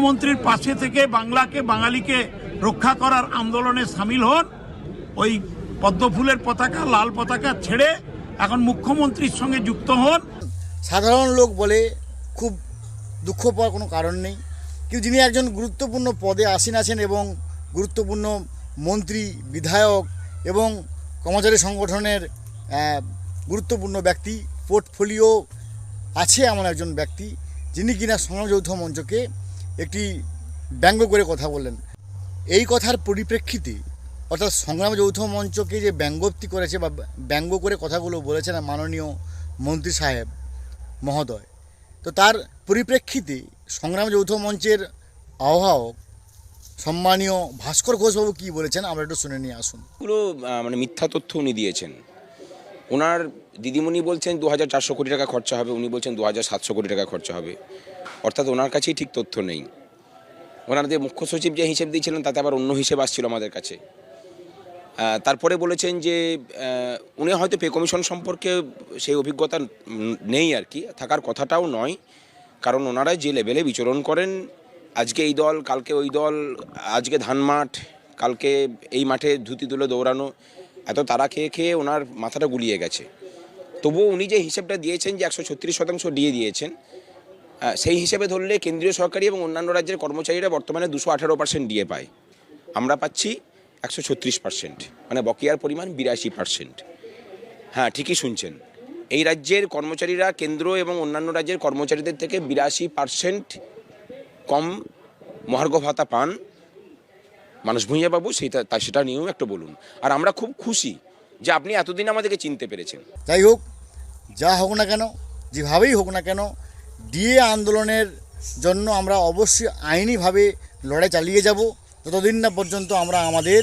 মুখ্যমন্ত্রীর পাশে থেকে বাংলাকে, বাঙালিকে রক্ষা করার আন্দোলনে সামিল হন। ওই পদ্মফুলের পতাকা, লাল পতাকা ছেড়ে এখন মুখ্যমন্ত্রীর সঙ্গে যুক্ত হন। সাধারণ লোক বলে খুব দুঃখ পাওয়ার কোনো কারণ নেই। কিন্তু যিনি একজন গুরুত্বপূর্ণ পদে আসীন আছেন এবং গুরুত্বপূর্ণ মন্ত্রী, বিধায়ক এবং কর্মচারী সংগঠনের গুরুত্বপূর্ণ ব্যক্তি, পোর্টফোলিও আছে এমন একজন ব্যক্তি যিনি কিনা সংগ্রাম যৌথ মঞ্চকে একটি ব্যঙ্গ করে কথা বললেন। এই কথার পরিপ্রেক্ষিতে, অর্থাৎ সংগ্রাম যৌথ মঞ্চকে যে ব্যঙ্গোক্তি করেছে বা ব্যঙ্গ করে কথাগুলো বলেছেন মাননীয় মন্ত্রী সাহেব মহোদয়, তো তার পরিপ্রেক্ষিতে সংগ্রাম যৌথ মঞ্চের আহ্বায়ক সম্মানীয় ভাস্কর ঘোষবাবু কী বলেছেন, আমরা একটু শুনে নিয়ে আসুন। পুরো মানে মিথ্যা তথ্য উনি দিয়েছেন। ওনার দিদিমণি বলছেন দু হাজার চারশো কোটি টাকা খরচা হবে, উনি বলছেন দু হাজার সাতশো কোটি টাকা খরচা হবে। অর্থাৎ ওনার কাছেই ঠিক তথ্য নেই। ওনাদের মুখ্য সচিব যে হিসেব দিয়েছিলেন, তাতে আবার অন্য হিসেব আসছিল আমাদের কাছে। তারপরে বলেছেন যে উনি হয়তো পে কমিশন সম্পর্কে সেই অভিজ্ঞতা নেই আর কি, থাকার কথাটাও নয়। কারণ ওনারা যে লেভেলে বিচরণ করেন, আজকে এই দল, কালকে ওই দল, আজকে ধান মাঠ, কালকে এই মাঠে ধুতি তুলে দৌড়ানো, এত তারা খেয়ে খেয়ে ওনার মাথাটা গুলিয়ে গেছে। তবুও উনি যে হিসেবটা দিয়েছেন যে একশো ছত্রিশ শতাংশ দিয়ে দিয়েছেন সেই হিসেবে ধরলে কেন্দ্রীয় সরকারি এবং অন্যান্য রাজ্যের কর্মচারীরা বর্তমানে দুশো আঠারো পার্সেন্ট দিয়ে পায়। আমরা পাচ্ছি একশো ছত্রিশ পার্সেন্ট মানে বকেয়ার পরিমাণ বিরাশি পার্সেন্ট হ্যাঁ ঠিকই শুনছেন। এই রাজ্যের কর্মচারীরা কেন্দ্র এবং অন্যান্য রাজ্যের কর্মচারীদের থেকে বিরাশি পার্সেন্ট কম মহার্ঘ ভাতা পান মানুষ ভূঁইয়াবাবু সেটা তা সেটা নিয়েও একটু বলুন। আর আমরা খুব খুশি যে আপনি এতদিন আমাদেরকে চিনতে পেরেছেন। যাই হোক, যা হোক না কেন, যেভাবেই হোক না কেন ডিএ আন্দোলনের জন্য আমরা অবশ্যই আইনিভাবে লড়াই চালিয়ে যাব। ততদিন না পর্যন্ত আমরা আমাদের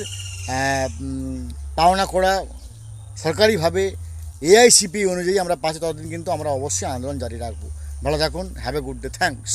পাওনা করা সরকারিভাবে এআইসিপি অনুযায়ী আমরা পাচ্ছি, ততদিন কিন্তু আমরা অবশ্যই আন্দোলন জারি রাখব। ভালো থাকুন have a good day thanks